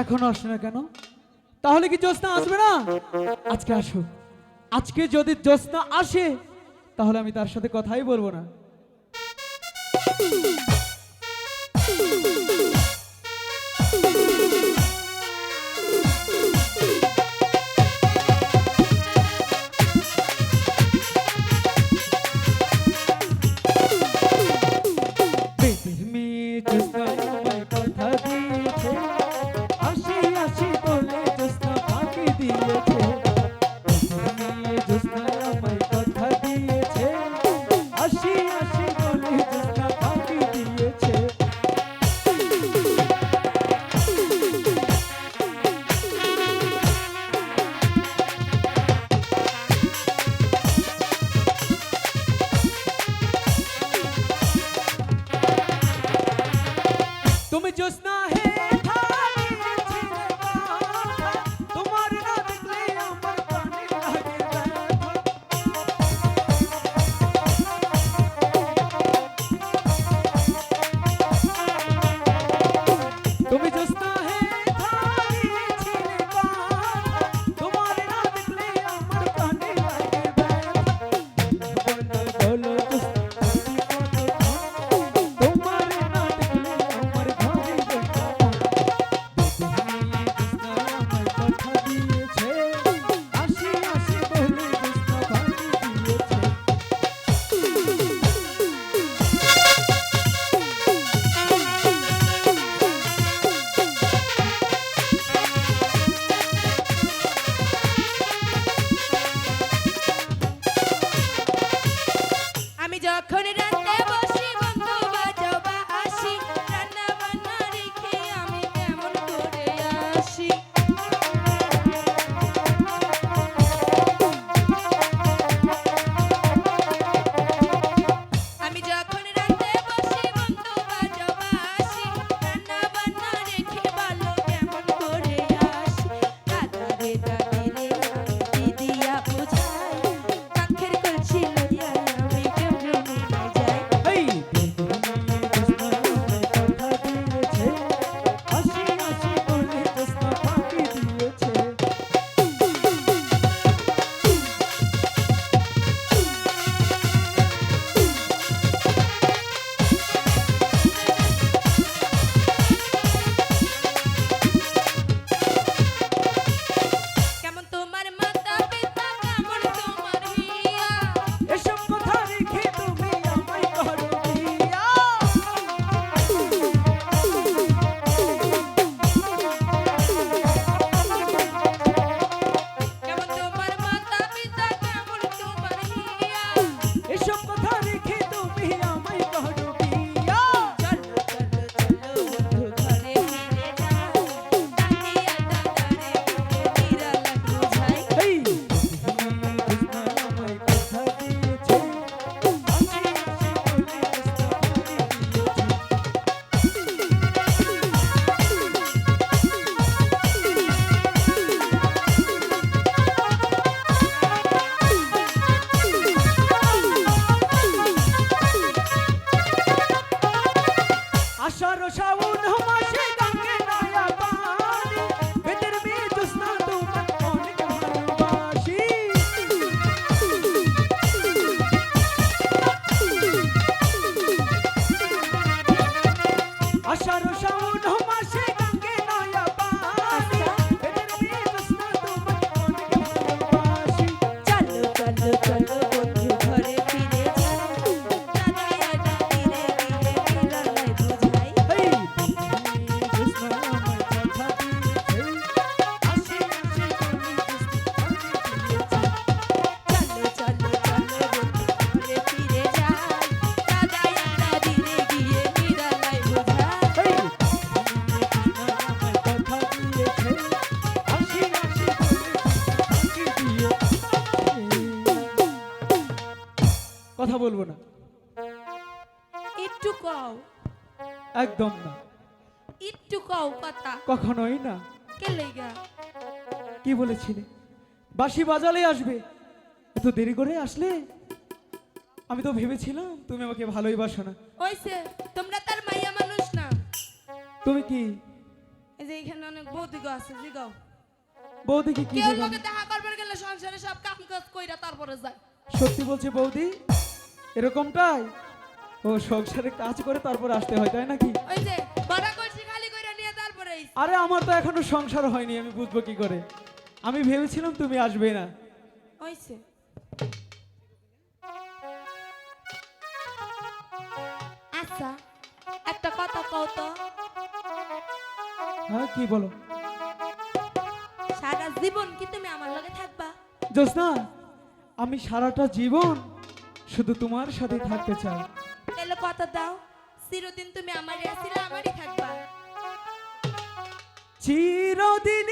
এখনও আসে না কেন? তাহলে কি জ্যোৎস্না আসবে না? আজকে আসুক আজকে যদি জ্যোৎস্না আসে, তাহলে আমি তার সাথে কথাই বলব না। तुम स्ना है। আষাঢ় শ্রাবণ মাসে বলব না। একটু কও। একদম না। একটু কও কথা। কখনোই না। কে লাগা? কি বলেছিলে? বাসি বাজালে আসবে। এত দেরি করে আসলে? আমি তো ভেবেছিলাম তুমি আমাকে ভালোই বাসো না। ওইছে তোমরা তার মাইয়া মানুষ না। তুমি কি? এই যে এখানে অনেক বৌদি গো আছে জিগাও বৌদি কি কি কেউ লোকে দেখা করবার গেলে সংসারে সব কাম কাজ কইরা তারপরে যায়। সত্যি বলছি বৌদি এরকমটাই? ও সংসারে কাজ করে তারপর আসতে হয় তাই নাকি? ওই যে খালি কইরা নিয়ে তারপরে আরে আমার তো এখনও সংসার হয়নি আমি বুঝব কি করে। আমি ভেবেছিলাম তুমি আসবে না। হইছে। আচ্ছা একটা কথা কও তো। হ্যাঁ কি বলো? সারা জীবন কি তুমি আমার লগে থাকবা? জোসনা আমি সারাটা জীবন শুধু তোমার সাথে থাকতে চাই। তাহলে কথা দাও। চিরদিন তুমি আমারই আসিলে আমারই থাকবা। চিরদিন